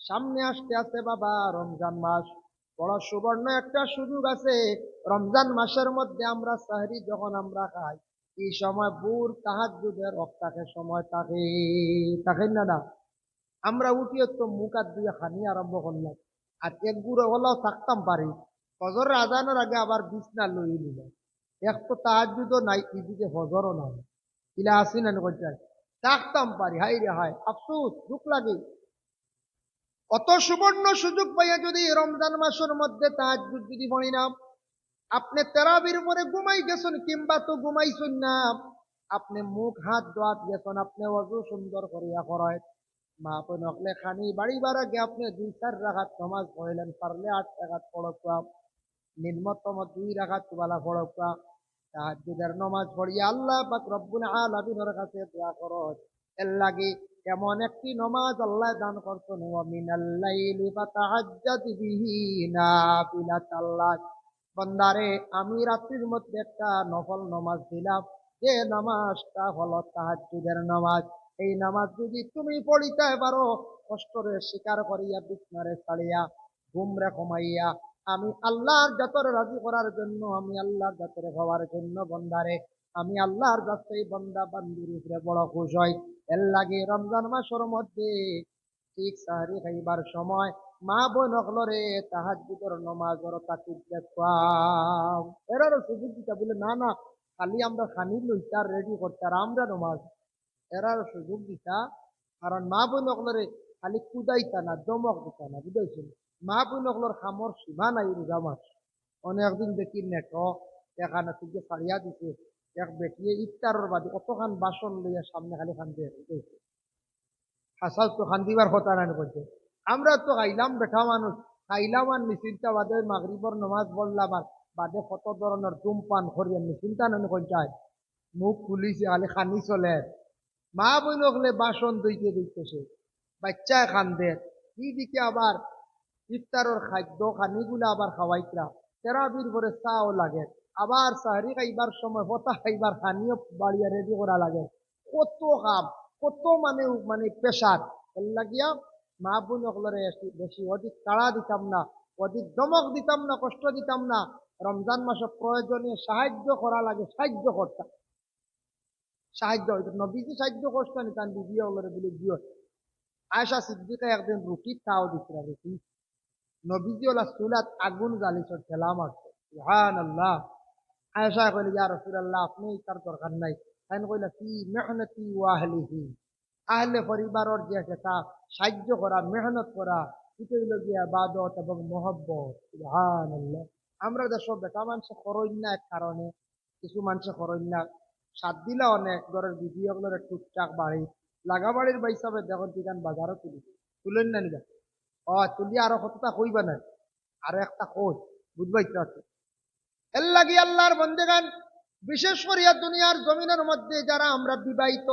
সামনে আসতে আছে বাবা, রমজান মাস। বড় সুবর্ণ একটা সুযোগ আছে। রমজান মাসের মধ্যে আমরা সাহরি যখন আমরা খাই, এই সময় বুর তাহাজুদের অক্তাকে সময় থাকে। থাকে না না? আমরা উঠিয়ে তো মুখ আর দিয়ে খানি আরম্ভ করলাম। আর এক গুঁড়ো হলেও থাকতাম পারি। ফজর আজানোর আগে আবার বিছনা লই নিল এক তো তাহাজুদও নাই, এদিকে ফজরও নাই। ইলা আসি না থাকতাম পারি। হাই রে হাই আফসুস, দুঃখ লাগে। অত সুবর্ণ সুযোগ পাইয়া যদি রমজান মাসের মধ্যে তাহাজুদ যদি পড়ি না আপনি তেরাবির পরে ঘুমাই গেছেন কিংবা তো ঘুমাইছেন না, আপনি মুখ, হাত দোয়াত গেছেন, আপনি অজু সুন্দর করিয়া করায়। মা আপনি নকলে খানি বাড়ি বাড়া গে আপনি দুই, চার রাখাত নমাজ পড়লেন, পারলে আট রাখাত পড়কা নিম্নতম দুই রাখাত তুবালা পড়কা তাহাজ্জুদের নমাজ পড়িয়া আল্লাহ পাক রব্বুল আলামিনের কাছে দোয়া করো। এর লাগি এমন একটি নমাজ আল্লাহ দান ফাতাহাজ্জাদ বন্দারে, আমি রাত্রির মধ্যে একটা নফল নমাজ দিলাম, যে নামাজটা হলো তাহাজ্জুদের নামাজ। এই নামাজ যদি তুমি পড়িতে পারো, কষ্টরে স্বীকার করিয়া, বিছনারে ছাড়িয়া, ঘুমরে কমাইয়া আমি আল্লাহর জাতরে রাজি করার জন্য, আমি আল্লাহর জাতরে হওয়ার জন্য, বন্দারে, আমি আল্লাহর যাতে বন্দা বান্দির উপরে বড় খুশ হয় এর লাগে রমজান মাসের মধ্যে ঠিক সাহারি খাইবার সময় মা বোন অকলরে তাহাজুদের নমাজর তাকিদ দেখবাম এরারও সুযোগ বলে, না না, খালি আমরা খানি লইতার রেডি করতার আমরা নমাজ। এরার সুযোগ দিতা, কারণ মা বোন খালি কুদাইতা না, দমক দিতা না বুঝাইছিল মা বোন অকলর খামর সীমা নাই রোজা মাস। অনেকদিন দেখি নেট এখানে থেকে ছাড়িয়া দিছে। এক বেটিয়ে ইফতারের বাদে কতখান বাসন লইয়া সামনে খালি খান দিয়ে বুঝাইছে হাসাল তো খান দিবার কথা না করছে আমরা তো খাইলাম বেঠা মানুষ, খাইলাম আর নিশ্চিন্তা বাদে মাগরিবর নমাজ পড়লাম আর বাদে কত ধরনের ধূমপান করি নিশ্চিন্তা নানি কইতায় মুখ খুলিছে, খালি খানি চলে। মা বইন হলে বাসন দইতে দইতেছে বাচ্চায় খান্দে কি দিকে আবার ইফতারের খাদ্য খানিগুলো আবার খাওয়াইতরা। তেরাবির পরে চাও লাগে। আবার সাহারি খাইবার সময়, হতা খাইবার খানিও বাড়িয়া রেডি করা লাগে। কত কাম কত মানে মানে পেশার লাগিয়া মা বোন অকলরে বেশি অধিক তাড়া দিতাম না, অধিক দমক দিতাম না, কষ্ট দিতাম না। রমজান মাসে প্রয়োজনে সাহায্য করা লাগে, সাহায্য করতাম সাহায্য হইতো নবীজি সাহায্য করতেন তার দিদি অকলরে বলে দিও আয়সা সিদ্দিকা একদিন রুটি খাও দিছিল রুটি নবীজি ওলা চুলাত আগুন জ্বালিছ ঠেলা মারছে আল্লাহ আয়সা কইলে, ইয়া রাসূলুল্লাহ, আপনি তার দরকার নাই? তাই কইলা কি মেহনতি ওয়াহলিহি। আহলে পরিবারের যে একটা সাহায্য করা, মেহনত করা, এটা হইল গিয়া বাদত এবং মহব্বত। আমরা দেশ বেটা মানুষ না এক কারণে, কিছু মানুষ করইন না। সাত দিলা অনেক ঘরের বিধি ওগুলোর টুকটাক বাড়ি, লাগা বাড়ির বাইসাবে দেখো দিগান বাজারও তুলি। তুলেন না নিবা ও, তুলি আরও কতটা কইবা না আর একটা কই বুঝবাই আছে এর লাগি আল্লাহর বন্দেগান, বিশেষ করিয়া দুনিয়ার জমিনের মধ্যে যারা আমরা বিবাহিত,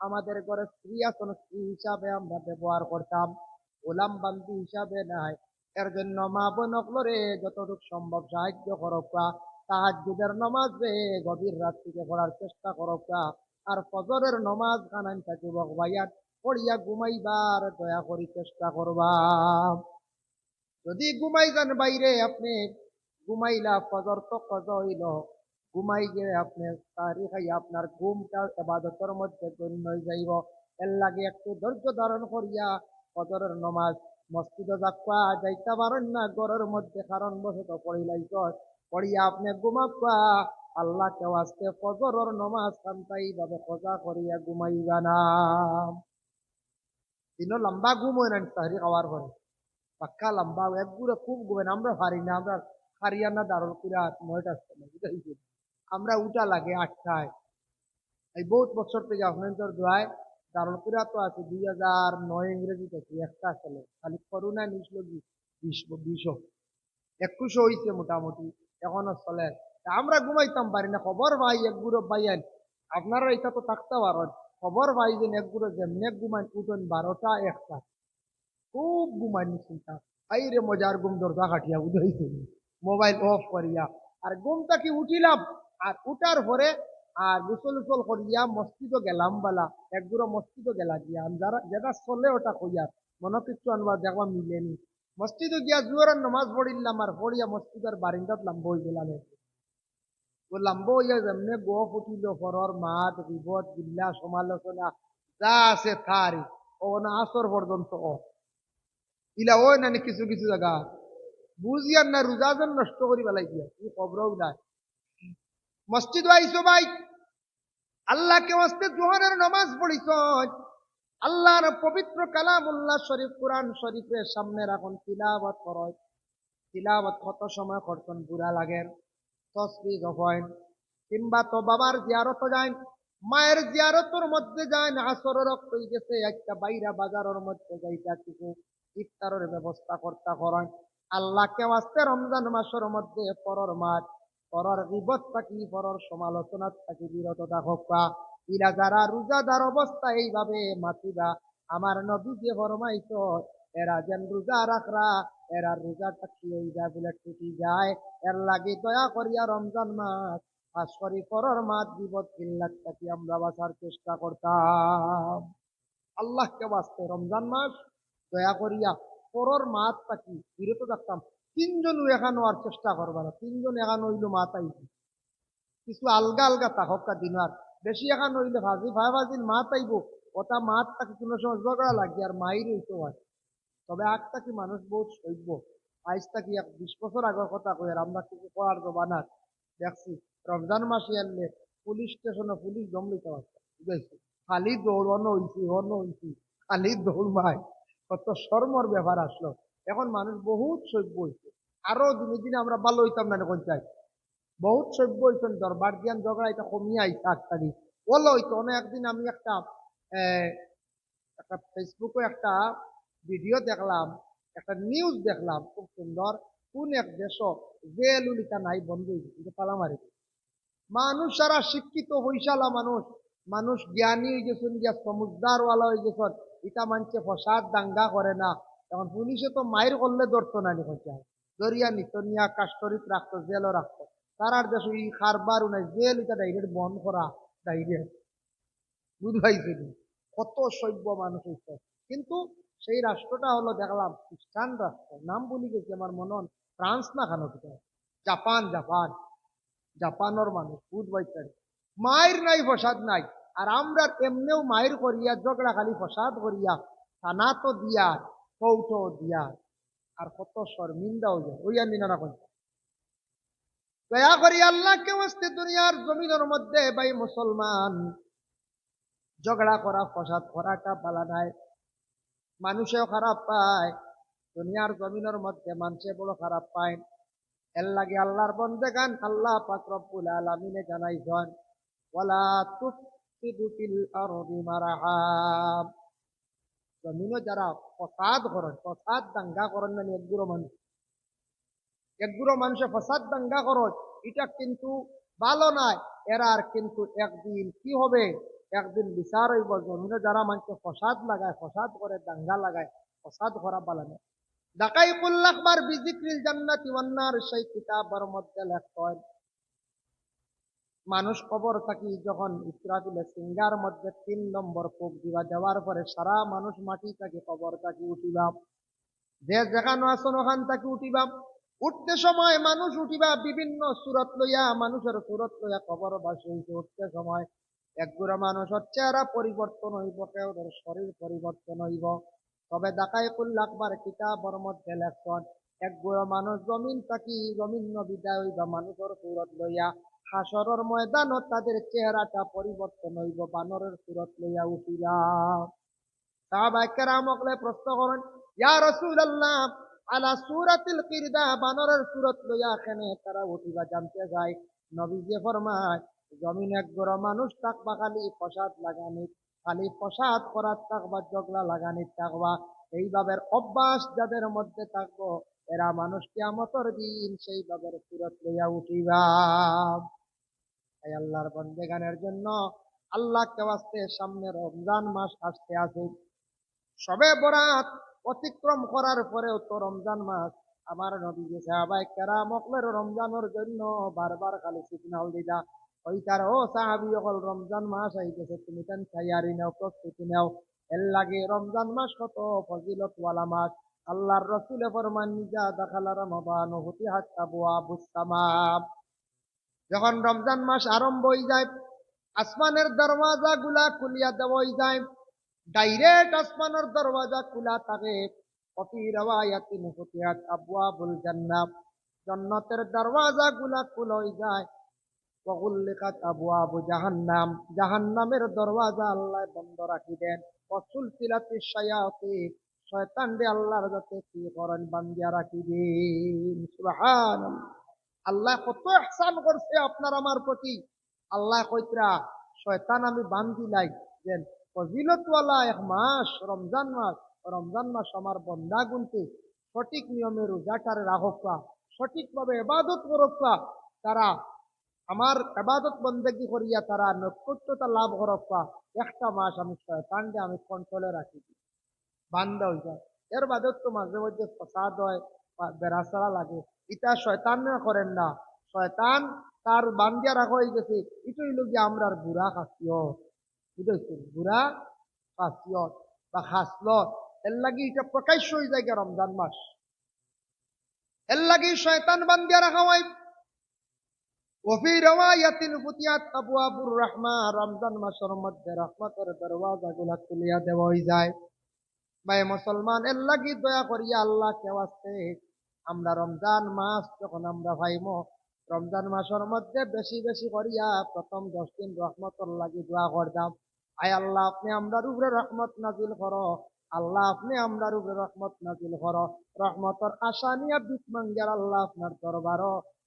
আমাদের ঘরে স্ত্রী আছেন স্ত্রী হিসাবে আমরা ব্যবহার করতাম। গোলাম বান্দি হিসাবে নাই। এর জন্য মা বোন অকলরে যতটুকু সম্ভব সাহায্য করকা তাহাজ্জুদের নমাজ রে, গভীর রাত থেকে পড়ার চেষ্টা করকা আর ফজরের নমাজ খানান থাকিব ভাইয়াত পড়িয়া ঘুমাইবার দয়া করি চেষ্টা করবা। যদি ঘুমাই যান বাইরে আপনি ঘুমাইলা ফজর তো কজ ঘুমাই গিয়ে আপনি তারি খাই আপনার ঘুমটা এবাদতের মধ্যে গণ্য যাইব। এর লাগে একটু ধৈর্য ধারণ করিয়া ফজরের নমাজ মসজিদে যাক্কা যাইতে পারেন না, ঘরের মধ্যে কারণ বসত পড়িলাইছ পড়িয়া আপনি ঘুমাক্কা আল্লাহ কেউ আজকে ফজরের নমাজ কান্তাই ভাবে খোঁজা করিয়া ঘুমাইবা না। দিনও লম্বা ঘুম হয় না তাহারি খাওয়ার পরে পাক্কা লম্বা একগুলো খুব ঘুমেন আমরা পারি না, আমরা হারিয়ানা দারুল কুরা নয়টা বুঝাইছি আমরা উঠা লাগে আটটায়। এই বহুত বছর থেকে আপনাদের দোয়ায় দারুল কুরা তো আছে, দুই হাজার নয় ইংরেজি থেকে একটা আসলে। খালি করোনা নিছিল বিশ বিশ একুশো হয়েছে মোটামুটি, এখনও চলে। আমরা ঘুমাইতাম পারি না, খবর ভাই, এক গুঁড়ো পাইয়েন আপনারা এটা তো থাকতে পারেন। খবর ভাই যে এক গুঁড়ো যেমনি ঘুমাই উঠেন বারোটা, একটা। খুব ঘুমাই চিন্তা আই রে মজার ঘুম দরজা কাটিয়া উঠেছে মোবাইল অফ করিয়া। আর ঘুমটা কি উঠিলাম? আর উঠার পরে আর গোসল উসল করিয়া মসজিদও গেলাম বালা। একগুলো মসজিদও গেলা গিয়া। যারা, যেটা চলে ওটা কইয়া। মনে কিচ্ছু আনবা দেখবা মিলেনি মসজিদে গিয়া জুয়ারের নমাজ পড়িলাম আর পড়িয়া মসজিদের বারিন্দাত লাম্ব হয়ে গেলাম ও লাম্ব হইয়া যেমনে গো ফুটিল ফরর, মাত, বিপদ, গিল্লা, সমালোচনা, যা আছে তারি ও না আসর পর্যন্ত ও। ইলা ওই নানি কিছু কিছু জায়গা। বুঝিয়ার না রোজাজন নষ্ট করি পেলাই দিয়া। কি খবরও নাই। মসজিদ আইসো ভাই আল্লাহকে ওয়াস্তে জোহরের নামাজ পড়িছ আল্লাহর পবিত্র কালামুল্লাহ শরীফ কোরআন শরীফের সামনে রাখুন তিলাবত করয় তিলাবত কত সময় করতেন বুড়া লাগেন, তসবি জফয়েন কিংবা তো বাবার জিয়ারত যায় মায়ের জিয়ারতর মধ্যে যায় না আসর রক্ত গেছে একটা বাইরা বাজারের মধ্যে যাইতা কিছু ইফতারের ব্যবস্থা করতে করেন। আল্লাহকে ওয়াস্তে রমজান মাসের মধ্যে পরর মাঠ পরর বিপদ থাকি, পরর সমালোচনা থাকি, বিরত থাকা ইরা যারা রোজাদার অবস্থা এইভাবে মাতিবা, আমার নবী যে ফরমাইছ এরা যেন রোজা রাখরা, এরা রোজাটা থাকি যায় বলে টুটি যায়। এর লাগে দয়া করিয়া রমজান মাস, খাস করি পরর মাত বিপদ কিল্লাত থাকি, আমরা বাঁচার চেষ্টা করতাম। আল্লাহকে বাঁচতে রমজান মাস দয়া করিয়া পরর মাত থাকি বিরত থাকতাম। তিনজন এখানো আর চেষ্টা করবা না তিনজন এখানো হইল মাত আইবি কিছু আলগা আলগা তাহকা দিনার বেশি এখন হইলে ভাজি ভাই ভাজির মাত আইব। ওটা মাত তাকে কোনো সময় ঝগড়া লাগে আর মাইর হইতে হয়। তবে আগ তাকে মানুষ বহুত সইব আইস তাকি এক বিশ বছর আগের কথা কই আর আমরা কিছু করার জবানার দেখছি, রমজান মাসে আনলে পুলিশ স্টেশনে পুলিশ দম লইতে পারছে বুঝাইছি, খালি দৌড়ানো হইছি হনো হইছি, খালি দৌড় মাই কত শর্মর ব্যাপার আসলো। এখন মানুষ বহুত সভ্য হইছে। আরও দিনে দিনে আমরা ভালো হইতাম না এখন চাই। বহুত সভ্য হইছেন, দরবার জ্ঞান ঝগড়া এটা কমিয়ে আইছে আটটারি বলো হইতো, অনেক একদিন আমি একটা একটা ফেসবুকে একটা ভিডিও দেখলাম, একটা নিউজ দেখলাম, খুব সুন্দর। কোন এক দেশ জেল উলিকা নাই, বন্ধ গেছে পালামারি। মানুষ সারা শিক্ষিত হইসালা মানুষ মানুষ জ্ঞানী হয়ে গেছেন গিয়া হয়ে গেছেন এটা মানছে ফসাদ দাঙ্গা করে না। এখন পুলিশে তো মায়ের করলে ধরতো না নি দরিয়া নিত, নিয়া কাস্টরিত রাখতো, জেলও রাখতো। তারার দেশ এই খারবার নাই, জেল এটা ডাইরেক্ট বন্ধ করা ডাইরেক্ট বুঝাইছে নি? কত সভ্য মানুষ হইছে। কিন্তু সেই রাষ্ট্রটা হলো, দেখলাম, খ্রিস্টান রাষ্ট্র। নাম বলি গেছি আমার মনে হয় ফ্রান্স না খানো জাপান জাপান। জাপানের মানুষ বুধ বাইতারি মায়ের নাই, ফসাদ নাই। আর আমরা এমনিও মায়ের করিয়া, ঝগড়া খালি ফসাদ করিয়া থানা তো দিয়া, কৌটো দিয়া। আর কত শর্মিন্দাও যায় ওই আমি না কই দয়া করি আল্লাহকে ওয়াস্তে দুনিয়ার জমিনের মধ্যে ভাই মুসলমান, ঝগড়া করা, ফসাদ করাটা পালা নাই। মানুষেও খারাপ পায়, দুনিয়ার জমিনের মধ্যে মানুষে বড় খারাপ পায়। এর লাগে আল্লাহর বন্দে গান আল্লাহ পাক রব্বুল আলামিনে জানাইছেন, ওয়ালা তুফসিদু ফিল আরদি মারাহা জমিনে যারা ফসাদ করেন, ফসাদ দাঙ্গা করেন না একগুলো মানুষ। একগুলো মানুষে ফসাদ দাঙ্গা করেন এটা কিন্তু ভালো নয়। এরার কিন্তু একদিন কি হবে? একদিন বিচার হইব। জমিনে যারা মানুষে ফসাদ লাগায়, ফসাদ করে, দাঙ্গা লাগায়, ফসাদ করা ভালো নয়। দাকাইকুল আকবার বিজিক্রিল জান্নাতি ওয়ান্নার সেই কিতাবের মধ্যে লেখেন মানুষ কবর থাকি যখন ইসরাফিলে সিঙ্গার মধ্যে তিন নম্বর পোক দিবা দেওয়ার পরে সারা মানুষ মাটি থাকি কবর থাকি উঠিবা। যে যেখানে আসন ওখান থাকি উঠিবা। উঠতে সময় মানুষ উঠিবা, বিভিন্ন সুরত লইয়া মানুষের সুরত লইয়া কবর বাসি হইতে উঠতে সময়। একগুড়া মানুষের চেহারা পরিবর্তন হইব কেউ শরীর পরিবর্তন হইব। তবে দাকাই কুল্লাকবার কিতাবর মধ্যে লেখন একগুড়ো মানুষ জমিন থাকি, জমিন বিদায় হইবা মানুষের সুরত লইয়া। হাসরের ময়দানত তাদের চেহারাটা পরিবর্তন হইব, বানরের সুরত লইয়া উঠিলা। সাহাবাইকেরামকলে প্রশ্ন করেন, ইয়া রাসূলুল্লাহ, আলা সূরাতিল কিরদা, বানরের সুরত লইয়া এখানে তারা উঠিবা, জানতে যায়? নবীজি ফরমায়, জমিন এক গড় মানুষ থাকবা খালি ফসাদ লাগানি, খালি ফসাদ করার থাকবা জগলা লাগানি থাকবা এইভাবে অভ্যাস যাদের মধ্যে থাকব, এরা মানুষ কিয়ামতর দিন সেইভাবে সুরত লইয়া উঠিবা। তাই আল্লাহর বন্দেগানের জন্য আল্লাহকে বাঁচতে সামনে রমজান মাস আসতে আছে। সবে বরাত অতিক্রম করার পরেও তো রমজান মাস আমার নবী যে সাহাবাই কেরামকলের রমজানের জন্য বারবার খালি সিগনাল দিলা ওই তার, ও সাহাবি, অকল রমজান মাস আইতেছে, তুমি তেন তৈয়ারি নাও, প্রস্তুতি নাও? এর লাগে রমজান মাস কত ফজিলত ওয়ালা মাস। আল্লাহর রসুলে ফরমান, নিজা দাখালা রমাবান হতি হাত আবু আবুসামাম যখন রমজান মাস আরম্ভ হয়ে যায়, আসমানের দরওয়াজা গুলা খুলিয়া দেওয়াই যায়। ডাইরেক্ট আসমানের দরওয়াজা খোলা থাকে। জান্নাতের দরওয়াজা গুলা খোলা হয়ে যায়। আল্লাহ বন্ধ রাখি শায়াতিন রে আল্লাহর দিন। আল্লাহ কত ইহসান করছে আপনার আমার প্রতি। আল্লাহ কইতরা, শয়তান আমি বান্ধি লাই, যেন ফজিলতওয়ালা এক মাস, রমজান মাস রমজান মাস আমার বন্দা গুনতে, সঠিক নিয়মে রোজাটারে রাখকা সঠিকভাবে এবাদত করকা তারা আমার এবাদত বন্দেগি করিয়া তারা নৈকট্যতা লাভ করকা একটা মাস আমি শয়তানকে আমি কন্ট্রোলে রাখি। বান্ধা হয়ে যায় এর বাদেও তো মাঝে মধ্যে ফসাদ হয় বা বেড়াচারা লাগে। এটা শয়তান না করেন না। শয়তান তার বান্দিয়া রাখা হয়ে গেছে। এটা হইল যে আমরা বুড়া খাসিয়ত। বুঝেছেন? বুড়া খাসিয়ত বা খাসলত। এর লাগি এটা প্রকাশ্য হয়ে যায় রমজান মাস। এর লাগি শয়তান বান্দিয়া রাখা হয়। ওফি রওয়ায়াতিন ফুতিয়াত আবওয়াবুর রাহমা রমজান মাসের মধ্যে রহমতের দরওয়াজা গুলা খুলিয়া দেওয়া হয়ে যায়। ভাই মুসলমান, এর লাগি দয়া করিয়া আল্লাহ কেউ আসছে আমরা রমজান মাস যখন আমরা ভাইম, রমজান মাসের মধ্যে বেশি বেশি করিয়া প্রথম দশ দিন রহমতর লাগি দোয়া করতাম। আয় আল্লাহ, আপনি আমরার উপরে রহমত নাজিল করো। আল্লাহ, আপনি আমরার উপরে রহমত নাজিল করো। রহমতর আশা নিয়ে বিট মাঙ্গার আল্লাহ আপনার দরবার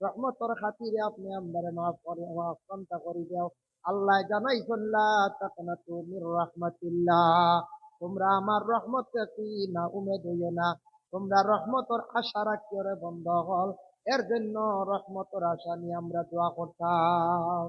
রহমতর খাতিরে আপনি আমদারে মাফ করে, মাফ কন্তা করি দেও। আল্লাহ জানাই সল্লা তাকনা তুমি রহমতিল্লাহ। তোমরা আমার রহমত কি না উমেদ হইও না। তোমরা রহমতর আশা রাখিও রে বন্ধ হল এর জন্য রহমতর আশা নিয়ে আমরা দোয়া করতাম।